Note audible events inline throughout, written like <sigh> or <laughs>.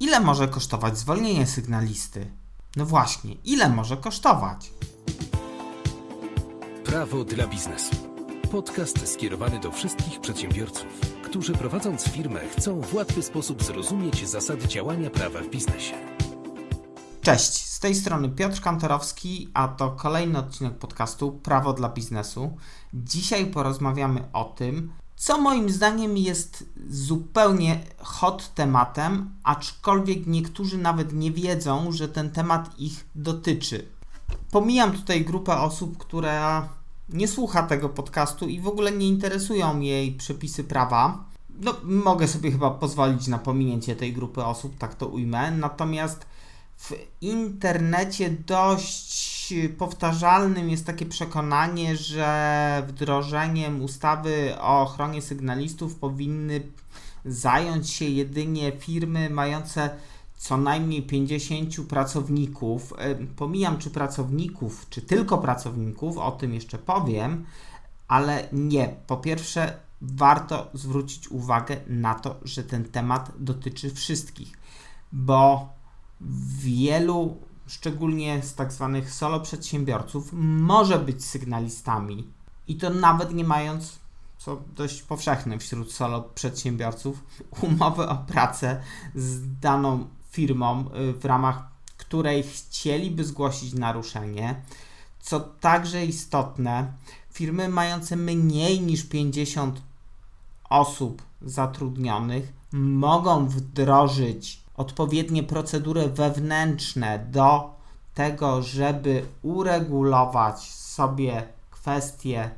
Ile może kosztować zwolnienie sygnalisty? No właśnie, ile może kosztować? Prawo dla biznesu. Podcast skierowany do wszystkich przedsiębiorców, którzy prowadząc firmę chcą w łatwy sposób zrozumieć zasady działania prawa w biznesie. Cześć, z tej strony Piotr Kantorowski, a to kolejny odcinek podcastu Prawo dla biznesu. Dzisiaj porozmawiamy o tym, co moim zdaniem jest zupełnie hot tematem, aczkolwiek niektórzy nawet nie wiedzą, że ten temat ich dotyczy. Pomijam tutaj grupę osób, która nie słucha tego podcastu i w ogóle nie interesują jej przepisy prawa. No, mogę sobie chyba pozwolić na pominięcie tej grupy osób, tak to ujmę. Natomiast w internecie dość powtarzalnym jest takie przekonanie, że wdrożeniem ustawy o ochronie sygnalistów powinny zająć się jedynie firmy mające co najmniej 50 pracowników. E, Pomijam czy pracowników, czy tylko pracowników, o tym jeszcze powiem, ale nie. Po pierwsze, warto zwrócić uwagę na to, że ten temat dotyczy wszystkich, bo wielu, szczególnie z tak zwanych solo przedsiębiorców, może być sygnalistami i to nawet nie mając, co dość powszechne wśród solo przedsiębiorców, <laughs> umowy o pracę z daną firmą, y, w ramach której chcieliby zgłosić naruszenie. Co także istotne, firmy mające mniej niż 50 osób zatrudnionych mogą wdrożyć odpowiednie procedury wewnętrzne do tego, żeby uregulować sobie kwestie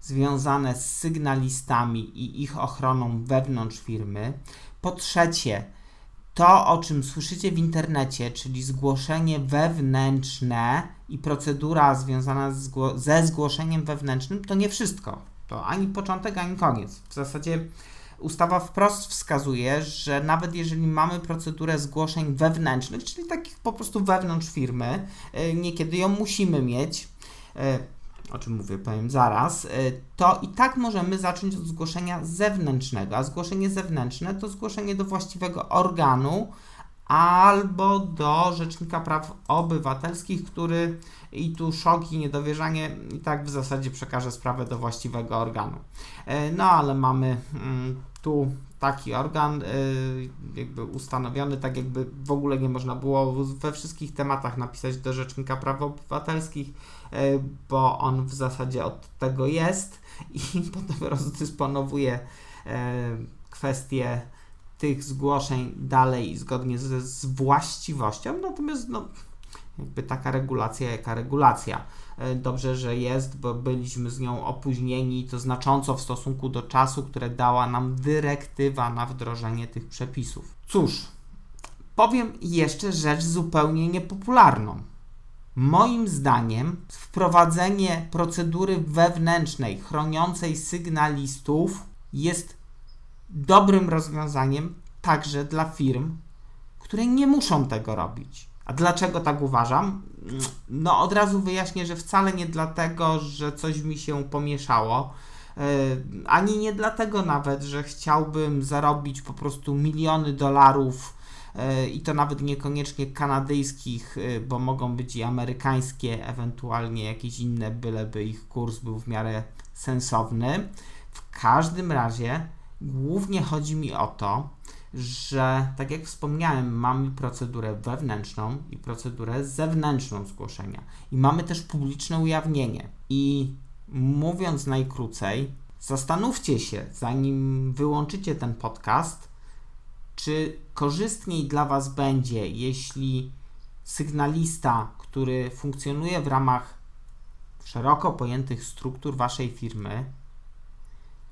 związane z sygnalistami i ich ochroną wewnątrz firmy. Po trzecie, to o czym słyszycie w internecie, czyli zgłoszenie wewnętrzne i procedura związana zgło ze zgłoszeniem wewnętrznym, to nie wszystko. To ani początek, ani koniec. W zasadzie ustawa wprost wskazuje, że nawet jeżeli mamy procedurę zgłoszeń wewnętrznych, czyli takich po prostu wewnątrz firmy, y, niekiedy ją musimy mieć, y, o czym mówię, powiem zaraz, y, to i tak możemy zacząć od zgłoszenia zewnętrznego, a zgłoszenie zewnętrzne to zgłoszenie do właściwego organu albo do Rzecznika Praw Obywatelskich, który i tu szok i niedowierzanie i tak w zasadzie przekaże sprawę do właściwego organu. No ale mamy mm, tu taki organ jakby ustanowiony, tak jakby w ogóle nie można było we wszystkich tematach napisać do Rzecznika Praw Obywatelskich, bo on w zasadzie od tego jest i <laughs> potem rozdysponowuje kwestie tych zgłoszeń dalej zgodnie z, właściwością, natomiast no, jakby taka regulacja, jaka regulacja. Dobrze, że jest, bo byliśmy z nią opóźnieni to znacząco w stosunku do czasu, które dała nam dyrektywa na wdrożenie tych przepisów. Cóż, powiem jeszcze rzecz zupełnie niepopularną. Moim zdaniem wprowadzenie procedury wewnętrznej chroniącej sygnalistów jest dobrym rozwiązaniem także dla firm, które nie muszą tego robić. A dlaczego tak uważam? No, od razu wyjaśnię, że wcale nie dlatego, że coś mi się pomieszało, yy, ani nie dlatego nawet, że chciałbym zarobić po prostu miliony dolarów yy, i to nawet niekoniecznie kanadyjskich, yy, bo mogą być i amerykańskie, ewentualnie jakieś inne, byleby ich kurs był w miarę sensowny. W każdym razie Głównie chodzi mi o to, że tak jak wspomniałem, mamy procedurę wewnętrzną i procedurę zewnętrzną zgłoszenia. I mamy też publiczne ujawnienie. I mówiąc najkrócej, zastanówcie się, zanim wyłączycie ten podcast, czy korzystniej dla Was będzie, jeśli sygnalista, który funkcjonuje w ramach szeroko pojętych struktur Waszej firmy,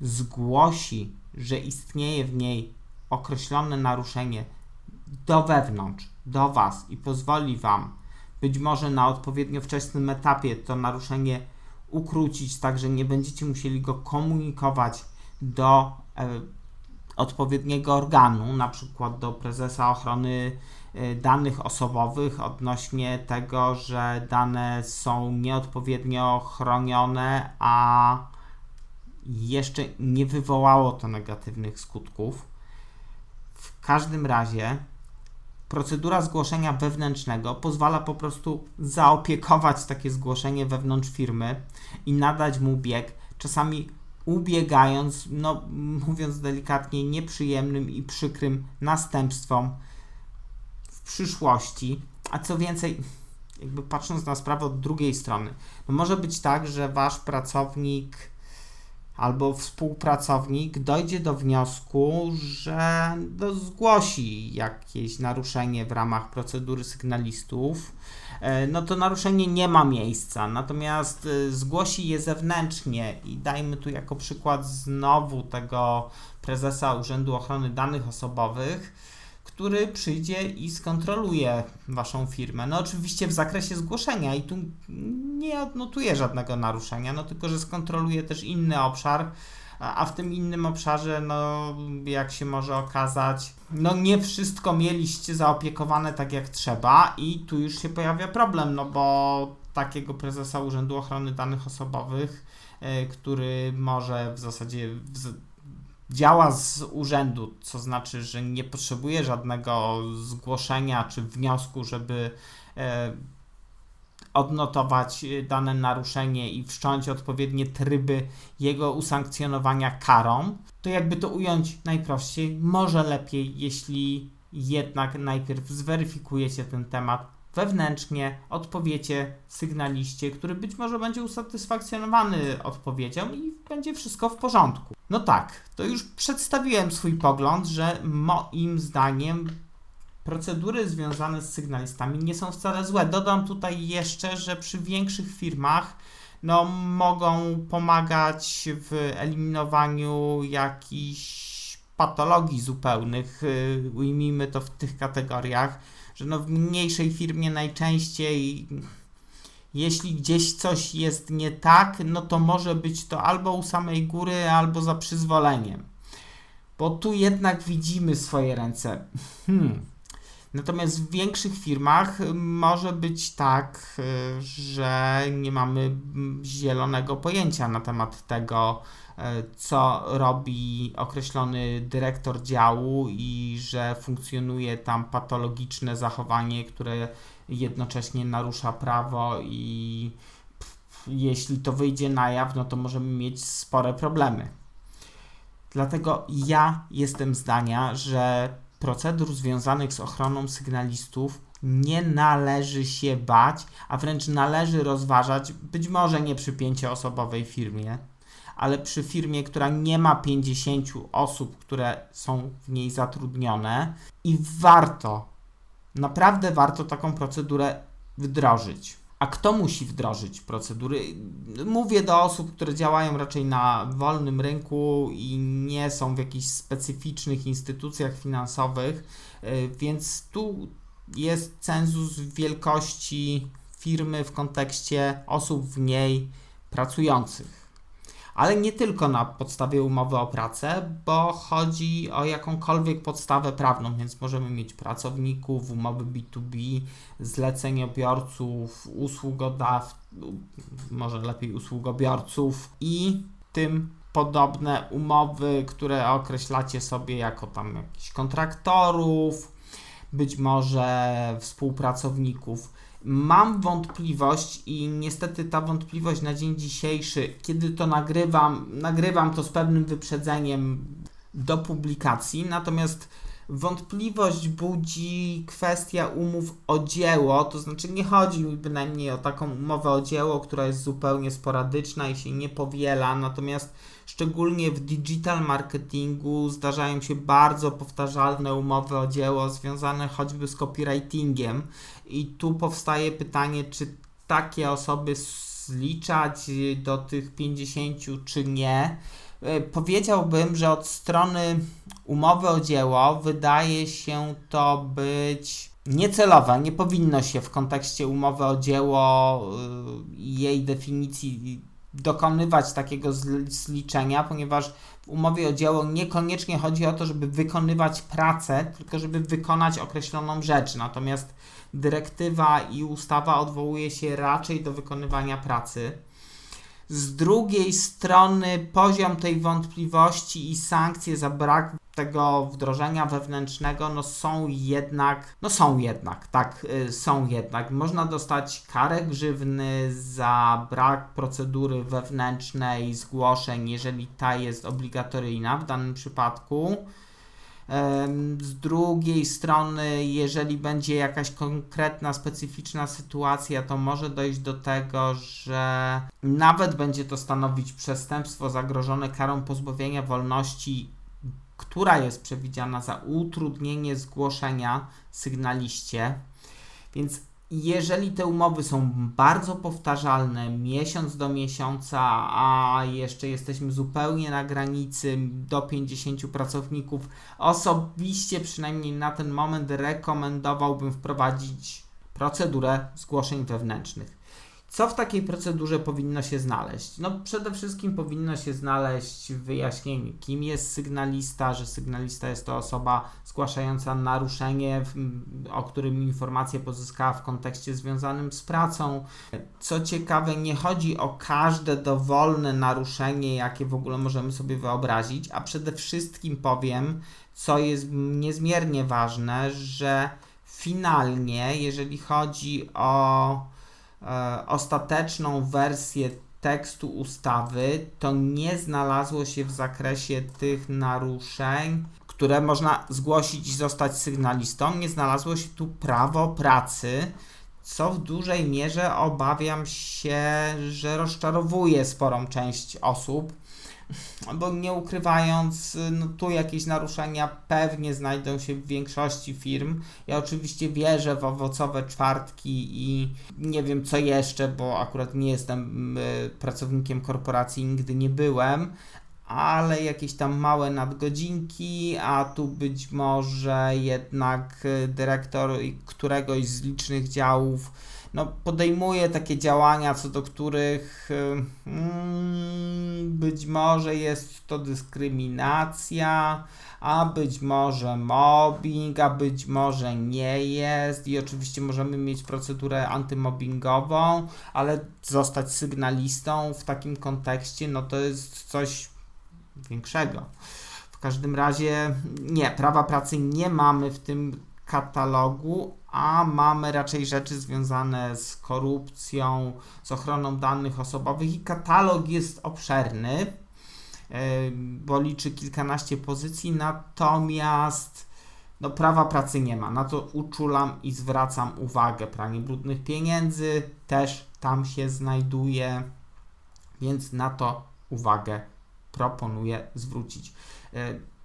zgłosi że istnieje w niej określone naruszenie do wewnątrz, do Was i pozwoli Wam być może na odpowiednio wczesnym etapie to naruszenie ukrócić, tak że nie będziecie musieli go komunikować do e, odpowiedniego organu, na przykład do prezesa ochrony e, danych osobowych odnośnie tego, że dane są nieodpowiednio chronione, a jeszcze nie wywołało to negatywnych skutków. W każdym razie procedura zgłoszenia wewnętrznego pozwala po prostu zaopiekować takie zgłoszenie wewnątrz firmy i nadać mu bieg, czasami ubiegając, no mówiąc delikatnie, nieprzyjemnym i przykrym następstwom w przyszłości. A co więcej, jakby patrząc na sprawę od drugiej strony, no może być tak, że wasz pracownik albo współpracownik dojdzie do wniosku, że no, zgłosi jakieś naruszenie w ramach procedury sygnalistów, e, no to naruszenie nie ma miejsca, natomiast e, zgłosi je zewnętrznie i dajmy tu jako przykład znowu tego prezesa Urzędu Ochrony Danych Osobowych, który przyjdzie i skontroluje waszą firmę. No oczywiście w zakresie zgłoszenia i tu nie odnotuje żadnego naruszenia, no tylko że skontroluje też inny obszar, a a w tym innym obszarze, no jak się może okazać, no nie wszystko mieliście zaopiekowane tak jak trzeba i tu już się pojawia problem, no bo takiego prezesa Urzędu Ochrony Danych Osobowych, e, który może w zasadzie w, działa z urzędu, co znaczy, że nie potrzebuje żadnego zgłoszenia czy wniosku, żeby e, odnotować e, dane naruszenie i wszcząć odpowiednie tryby jego usankcjonowania karą, to jakby to ująć najprościej, może lepiej, jeśli jednak najpierw zweryfikujecie ten temat wewnętrznie, odpowiecie sygnaliście, który być może będzie usatysfakcjonowany odpowiedzią i będzie wszystko w porządku. No tak, to już przedstawiłem swój pogląd, że moim zdaniem procedury związane z sygnalistami nie są wcale złe. Dodam tutaj jeszcze, że przy większych firmach no, mogą pomagać w eliminowaniu jakichś patologii zupełnych, yy, ujmijmy to w tych kategoriach, że no w mniejszej firmie najczęściej jeśli gdzieś coś jest nie tak, no to może być to albo u samej góry, albo za przyzwoleniem. Bo tu jednak widzimy swoje ręce. Hmm. Natomiast w większych firmach może być tak, y, że nie mamy mm, zielonego pojęcia na temat tego, y, co robi określony dyrektor działu i że funkcjonuje tam patologiczne zachowanie, które jednocześnie narusza prawo i jeśli to wyjdzie na jaw, no to możemy mieć spore problemy. Dlatego ja jestem zdania, że procedur związanych z ochroną sygnalistów nie należy się bać, a wręcz należy rozważać, być może nie przy pięcioosobowej firmie, ale przy firmie, która nie ma 50 osób, które są w niej zatrudnione i warto, naprawdę warto taką procedurę wdrożyć. A kto musi wdrożyć procedury? Mówię do osób, które działają raczej na wolnym rynku i nie są w jakichś specyficznych instytucjach finansowych, y, więc tu jest cenzus wielkości firmy w kontekście osób w niej pracujących. Ale nie tylko na podstawie umowy o pracę, bo chodzi o jakąkolwiek podstawę prawną, więc możemy mieć pracowników, umowy B2B, zleceniobiorców, usługodawców, może lepiej usługobiorców i tym podobne umowy, które określacie sobie jako tam jakichś kontraktorów, być może współpracowników. Mam wątpliwość i niestety ta wątpliwość na dzień dzisiejszy, kiedy to nagrywam, nagrywam to z pewnym wyprzedzeniem do publikacji, natomiast wątpliwość budzi kwestia umów o dzieło, to znaczy nie chodzi mi bynajmniej o taką umowę o dzieło, która jest zupełnie sporadyczna i się nie powiela, natomiast szczególnie w digital marketingu zdarzają się bardzo powtarzalne umowy o dzieło związane choćby z copywritingiem i tu powstaje pytanie, czy takie osoby zliczać do tych 50 czy nie. E, Powiedziałbym, że od strony umowy o dzieło wydaje się to być niecelowe. Nie powinno się w kontekście umowy o dzieło i jej definicji dokonywać takiego zl- zliczenia, ponieważ w umowie o dzieło niekoniecznie chodzi o to, żeby wykonywać pracę, tylko żeby wykonać określoną rzecz. Natomiast dyrektywa i ustawa odwołuje się raczej do wykonywania pracy. Z drugiej strony poziom tej wątpliwości i sankcje za brak tego wdrożenia wewnętrznego no są jednak, no są jednak, tak, y, są jednak. Można dostać karę grzywny za brak procedury wewnętrznej zgłoszeń, jeżeli ta jest obligatoryjna w danym przypadku. Z drugiej strony, jeżeli będzie jakaś konkretna, specyficzna sytuacja, to może dojść do tego, że nawet będzie to stanowić przestępstwo zagrożone karą pozbawienia wolności, która jest przewidziana za utrudnienie zgłoszenia sygnaliście. Więc jeżeli te umowy są bardzo powtarzalne, miesiąc do miesiąca, a jeszcze jesteśmy zupełnie na granicy do 50 pracowników, osobiście przynajmniej na ten moment rekomendowałbym wprowadzić procedurę zgłoszeń wewnętrznych. Co w takiej procedurze powinno się znaleźć? No, przede wszystkim powinno się znaleźć wyjaśnienie, kim jest sygnalista, że sygnalista jest to osoba zgłaszająca naruszenie, o którym informację pozyskała w kontekście związanym z pracą. Co ciekawe, nie chodzi o każde dowolne naruszenie, jakie w ogóle możemy sobie wyobrazić, a przede wszystkim powiem, co jest niezmiernie ważne, że finalnie, jeżeli chodzi o ostateczną wersję tekstu ustawy, to nie znalazło się w zakresie tych naruszeń, które można zgłosić i zostać sygnalistą, nie znalazło się tu prawo pracy, co w dużej mierze obawiam się, że rozczarowuje sporą część osób. Bo nie ukrywając, no tu jakieś naruszenia pewnie znajdą się w większości firm. Ja oczywiście wierzę w owocowe czwartki i nie wiem co jeszcze, bo akurat nie jestem y, pracownikiem korporacji, nigdy nie byłem, ale jakieś tam małe nadgodzinki, a tu być może jednak y, dyrektor któregoś z licznych działów no, podejmuje takie działania, co do których y, mm, być może jest to dyskryminacja, a być może mobbing, a być może nie jest i oczywiście możemy mieć procedurę antymobbingową, ale zostać sygnalistą w takim kontekście, no to jest coś większego. W każdym razie nie, prawa pracy nie mamy w tym katalogu, a mamy raczej rzeczy związane z korupcją, z ochroną danych osobowych i katalog jest obszerny, yy, bo liczy kilkanaście pozycji, natomiast no, prawa pracy nie ma. Na to uczulam i zwracam uwagę. Pranie brudnych pieniędzy też tam się znajduje, więc na to uwagę proponuję zwrócić.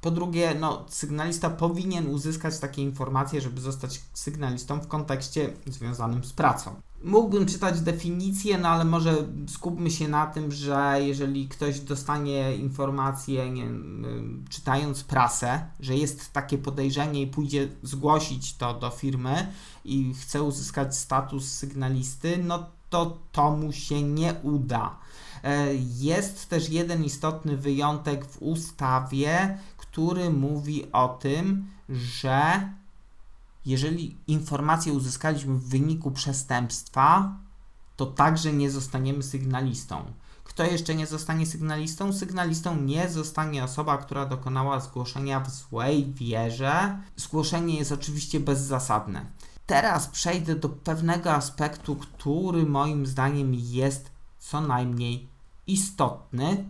Po drugie, no, sygnalista powinien uzyskać takie informacje, żeby zostać sygnalistą w kontekście związanym z pracą. Mógłbym czytać definicję, no ale może skupmy się na tym, że jeżeli ktoś dostanie informację, nie, y, czytając prasę, że jest takie podejrzenie i pójdzie zgłosić to do firmy i chce uzyskać status sygnalisty, no to to mu się nie uda. E, Jest też jeden istotny wyjątek w ustawie, który mówi o tym, że jeżeli informację uzyskaliśmy w wyniku przestępstwa, to także nie zostaniemy sygnalistą. Kto jeszcze nie zostanie sygnalistą? Sygnalistą nie zostanie osoba, która dokonała zgłoszenia w złej wierze. Zgłoszenie jest oczywiście bezzasadne. Teraz przejdę do pewnego aspektu, który moim zdaniem jest co najmniej istotny.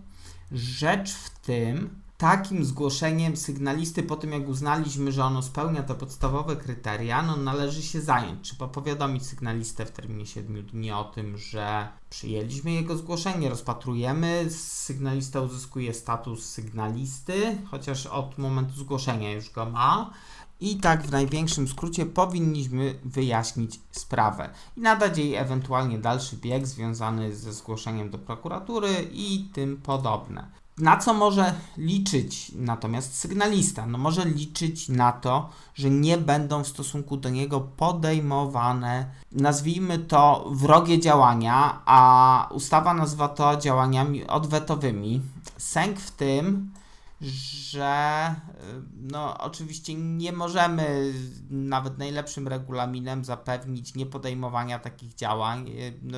Rzecz w tym, takim zgłoszeniem sygnalisty po tym, jak uznaliśmy, że ono spełnia te podstawowe kryteria, no należy się zająć. Trzeba powiadomić sygnalistę w terminie 7 dni o tym, że przyjęliśmy jego zgłoszenie, rozpatrujemy, sygnalista uzyskuje status sygnalisty, chociaż od momentu zgłoszenia już go ma. I tak w największym skrócie powinniśmy wyjaśnić sprawę i nadać jej ewentualnie dalszy bieg związany ze zgłoszeniem do prokuratury i tym podobne. Na co może liczyć natomiast sygnalista? No może liczyć na to, że nie będą w stosunku do niego podejmowane, nazwijmy to, wrogie działania, a ustawa nazywa to działaniami odwetowymi. Sęk w tym, że y, no oczywiście nie możemy nawet najlepszym regulaminem zapewnić niepodejmowania takich działań. Y, No,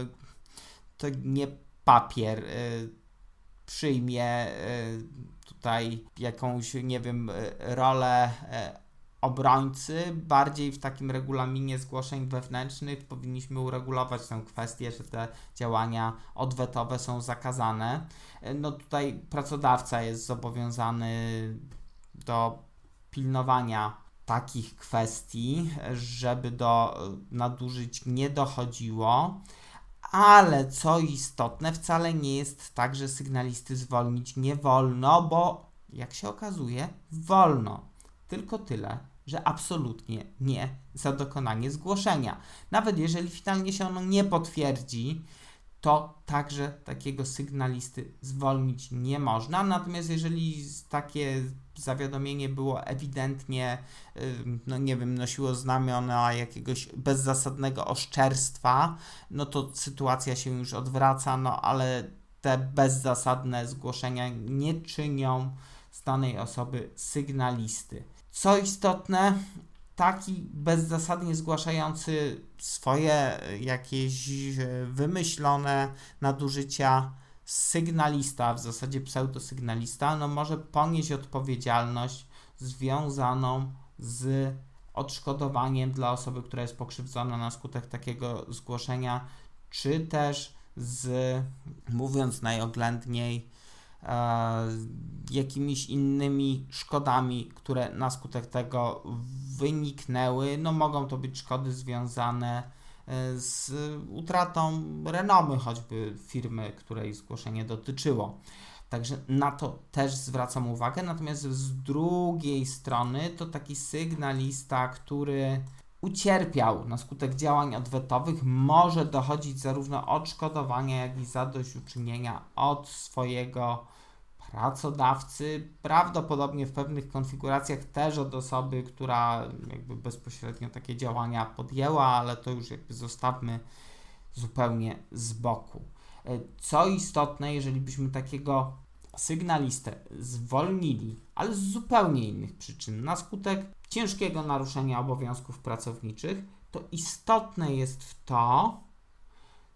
to nie papier y, przyjmie y, tutaj jakąś, nie wiem, e, rolę e, obrońcy. Bardziej w takim regulaminie zgłoszeń wewnętrznych powinniśmy uregulować tę kwestię, że te działania odwetowe są zakazane. E, No tutaj pracodawca jest zobowiązany do pilnowania takich kwestii, żeby do e, nadużyć nie dochodziło. Ale co istotne, wcale nie jest tak, że sygnalisty zwolnić nie wolno, bo jak się okazuje, wolno. Tylko tyle, że absolutnie nie za dokonanie zgłoszenia. Nawet jeżeli finalnie się ono nie potwierdzi, to także takiego sygnalisty zwolnić nie można. Natomiast jeżeli takie zawiadomienie było ewidentnie, no nie wiem, nosiło znamiona jakiegoś bezzasadnego oszczerstwa, no to sytuacja się już odwraca, no ale te bezzasadne zgłoszenia nie czynią z danej osoby sygnalisty. Co istotne, taki bezzasadnie zgłaszający swoje jakieś e, wymyślone nadużycia sygnalista, w zasadzie pseudosygnalista, no może ponieść odpowiedzialność związaną z odszkodowaniem dla osoby, która jest pokrzywdzona na skutek takiego zgłoszenia, czy też z, mówiąc najoględniej, e, jakimiś innymi szkodami, które na skutek tego wyniknęły. No mogą to być szkody związane z utratą renomy choćby firmy, której zgłoszenie dotyczyło. Także na to też zwracam uwagę. Natomiast z drugiej strony to taki sygnalista, który ucierpiał na skutek działań odwetowych, może dochodzić zarówno odszkodowania, jak i zadośćuczynienia od swojego pracodawcy, prawdopodobnie w pewnych konfiguracjach też od osoby, która jakby bezpośrednio takie działania podjęła, ale to już jakby zostawmy zupełnie z boku. E, Co istotne, jeżeli byśmy takiego sygnalistę zwolnili, ale z zupełnie innych przyczyn, na skutek ciężkiego naruszenia obowiązków pracowniczych, to istotne jest to,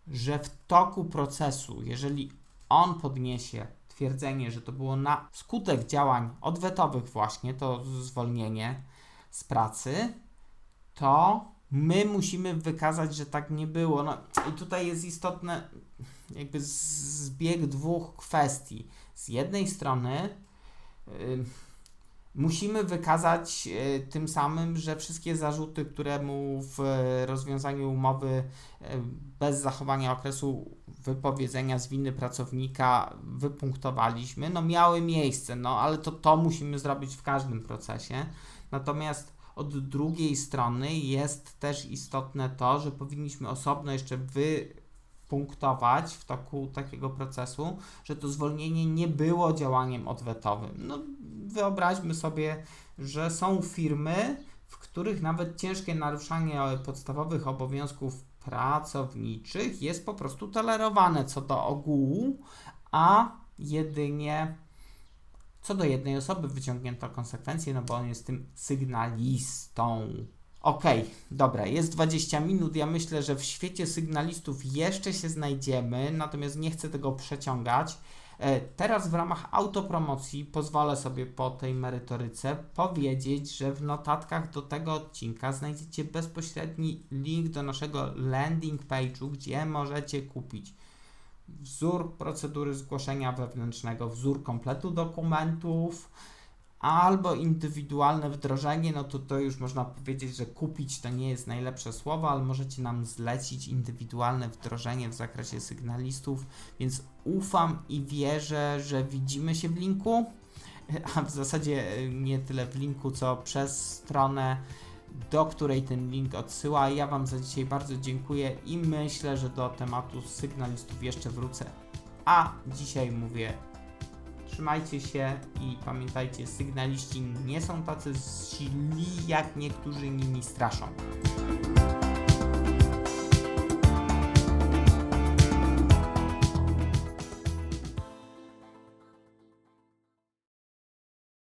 że w toku procesu, jeżeli on podniesie twierdzenie, że to było na skutek działań odwetowych właśnie, to zwolnienie z pracy, to my musimy wykazać, że tak nie było. No i tutaj jest istotne jakby zbieg dwóch kwestii. Z jednej strony musimy wykazać y, tym samym, że wszystkie zarzuty, które mu w rozwiązaniu umowy y, bez zachowania okresu wypowiedzenia z winy pracownika wypunktowaliśmy, no miały miejsce, no ale to to musimy zrobić w każdym procesie. Natomiast od drugiej strony jest też istotne to, że powinniśmy osobno jeszcze wypunktować w toku takiego procesu, że to zwolnienie nie było działaniem odwetowym. No, wyobraźmy sobie, że są firmy, w których nawet ciężkie naruszanie podstawowych obowiązków pracowniczych jest po prostu tolerowane co do ogółu, a jedynie co do jednej osoby wyciągnięto konsekwencje, no bo on jest tym sygnalistą. Okej, dobra, jest 20 minut. Ja myślę, że w świecie sygnalistów jeszcze się znajdziemy, natomiast nie chcę tego przeciągać. E, Teraz w ramach autopromocji pozwolę sobie po tej merytoryce powiedzieć, że w notatkach do tego odcinka znajdziecie bezpośredni link do naszego landing page'u, gdzie możecie kupić wzór procedury zgłoszenia wewnętrznego, wzór kompletu dokumentów, albo indywidualne wdrożenie, no to to już można powiedzieć, że kupić to nie jest najlepsze słowo, ale możecie nam zlecić indywidualne wdrożenie w zakresie sygnalistów, więc ufam i wierzę, że widzimy się w linku, <laughs> a w zasadzie y, nie tyle w linku, co przez stronę, do której ten link odsyła. Ja Wam za dzisiaj bardzo dziękuję i myślę, że do tematu sygnalistów jeszcze wrócę. A dzisiaj mówię Trzymajcie się i pamiętajcie, sygnaliści nie są tacy źli, jak niektórzy nimi straszą.